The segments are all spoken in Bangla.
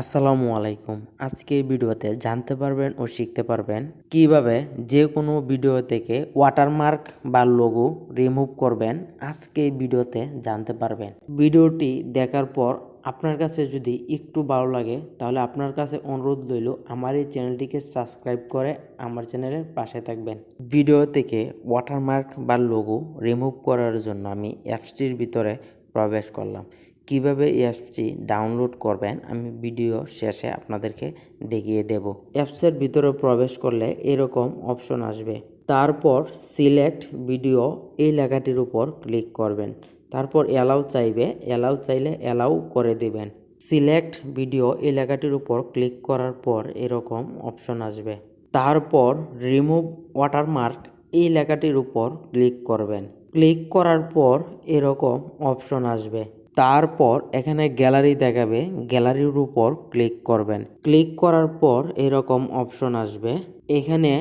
আসসালামু আলাইকুম। আজকে এই ভিডিওতে জানতে পারবেন ও শিখতে পারবেন কীভাবে যে কোনো ভিডিও থেকে ওয়াটারমার্ক বা লোগো রিমুভ করবেন। আজকে এই ভিডিওতে জানতে পারবেন। ভিডিওটি দেখার পর আপনার কাছে যদি একটু ভালো লাগে, তাহলে আপনার কাছে অনুরোধ রইল আমার এই চ্যানেলটিকে সাবস্ক্রাইব করে আমার চ্যানেলের পাশে থাকবেন। ভিডিও থেকে ওয়াটারমার্ক বা লোগো রিমুভ করার জন্য আমি অ্যাপসটির ভিতরে প্রবেশ করলাম। কীভাবে এই অ্যাপসটি ডাউনলোড করবেন, আমি ভিডিও শেষে আপনাদেরকে দেখিয়ে দেব। অ্যাপসের ভিতরে প্রবেশ করলে এরকম অপশন আসবে। তারপর সিলেক্ট ভিডিও এই লেখাটির উপর ক্লিক করবেন। তারপর অ্যালাউ চাইবে, অ্যালাউ চাইলে অ্যালাউ করে দেবেন। সিলেক্ট ভিডিও এই লেখাটির উপর ক্লিক করার পর এরকম অপশন আসবে। তারপর রিমুভ ওয়াটারমার্ক এই লেখাটির উপর ক্লিক করবেন। ক্লিক করার পর এরকম অপশন আসবে। তারপর এখানে গ্যালারি দেখাবে, গ্যালারির উপর ক্লিক করবেন। ক্লিক করার পর এরকম অপশন আসবে। এখানে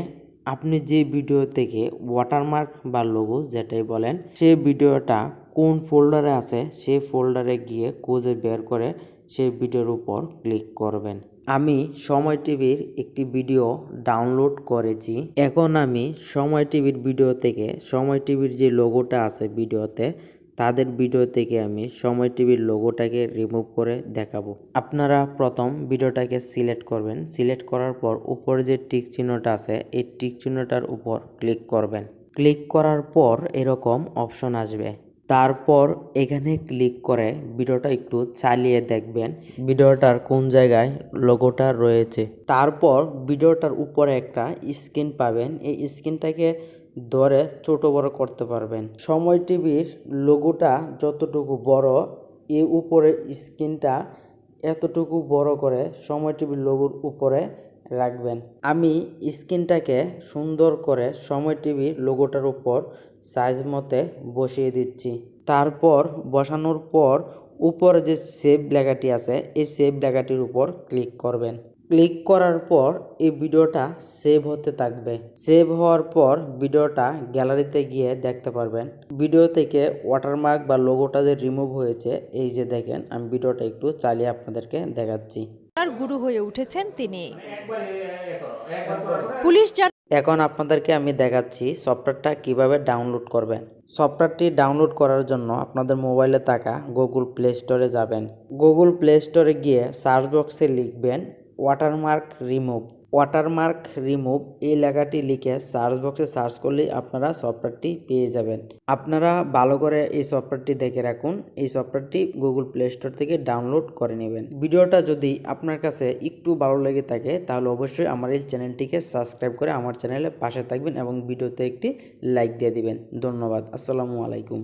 আপনি যে ভিডিও থেকে ওয়াটারমার্ক বা লোগো যেটাই বলেন, সেই ভিডিওটা কোন ফোল্ডারে আছে, সেই ফোল্ডারে গিয়ে খুঁজে বের করে সেই ভিডিওর উপর ক্লিক করবেন। আমি সময় টিভির একটি ভিডিও ডাউনলোড করেছি। এখন আমি সময় টিভির ভিডিও থেকে, সময় টিভির যে লোগোটা আছে ভিডিওতে তাদের ভিডিও থেকে আমি সময় টিভির লোগোটাকে রিমুভ করে দেখাবো। আপনারা প্রথম ভিডিওটাকে সিলেক্ট করবেন। সিলেক্ট করার পর উপরে যে টিক চিহ্নটা আছে, এই টিক চিহ্নটার উপর ক্লিক করবেন। ক্লিক করার পর এরকম অপশন আসবে। তারপর এখানে ক্লিক করে ভিডিওটা একটু চালিয়ে দেখবেন ভিডিওটার কোন জায়গায় লোগোটা রয়েছে। তারপর ভিডিওটার উপরে একটা স্ক্রিন পাবেন। এই স্ক্রিনটাকে ধরে ছোট বড় করতে পারবেন। সময় টিভির লোগোটা যতটুকু বড় এই উপরে স্ক্রিনটা এতটুকু বড় করে সময় টিভির লোগোর উপরে রাখবেন। আমি স্ক্রিনটাকে সুন্দর করে সময় টিভির লোগোটার উপর সাইজ মতে বসিয়ে দিচ্ছি। তারপর বসানোর পর উপরে যে সেভ লেখাটি আছে, এই সেভ লেখাটির উপর ক্লিক করবেন। ক্লিক করার পর এই ভিডিওটা সেভ হতে থাকবে। সেভ হওয়ার পর ভিডিওটা গ্যালারিতে গিয়ে দেখতে পারবেন। ভিডিও থেকে ওয়াটারমার্ক বা লোগোটা যে রিমুভ হয়েছে এই যে দেখেন আমি ভিডিওটা একটু চালিয়ে আপনাদেরকে দেখাচ্ছি। তার গুরু হয়ে উঠেছেন তিনি। পুলিশ এখন আপনাদেরকে আমি দেখাচ্ছি সফটওয়্যারটা কীভাবে ডাউনলোড করবেন। সফটওয়্যারটি ডাউনলোড করার জন্য আপনাদের মোবাইলে থাকা গুগল প্লে স্টোরে যাবেন। গুগল প্লে স্টোরে গিয়ে সার্চ বক্সে লিখবেন ওয়াটারমার্ক রিমুভ ওয়াটারমার্ক রিমুভ এই লেখাটি লিখে সার্চ বক্সে সার্চ করলেই আপনারা সফটওয়্যারটি পেয়ে যাবেন। আপনারা ভালো করে এই সফটওয়্যারটি দেখে রাখুন। এই সফটওয়্যারটি গুগল প্লে স্টোর থেকে ডাউনলোড করে নেবেন। ভিডিওটা যদি আপনার কাছে একটু ভালো লেগে থাকে, তাহলে অবশ্যই আমার এই চ্যানেলটিকে সাবস্ক্রাইব করে আমার চ্যানেলে পাশে থাকবেন এবং ভিডিওতে একটি লাইক দিয়ে দিবেন। ধন্যবাদ। আসসালামু আলাইকুম।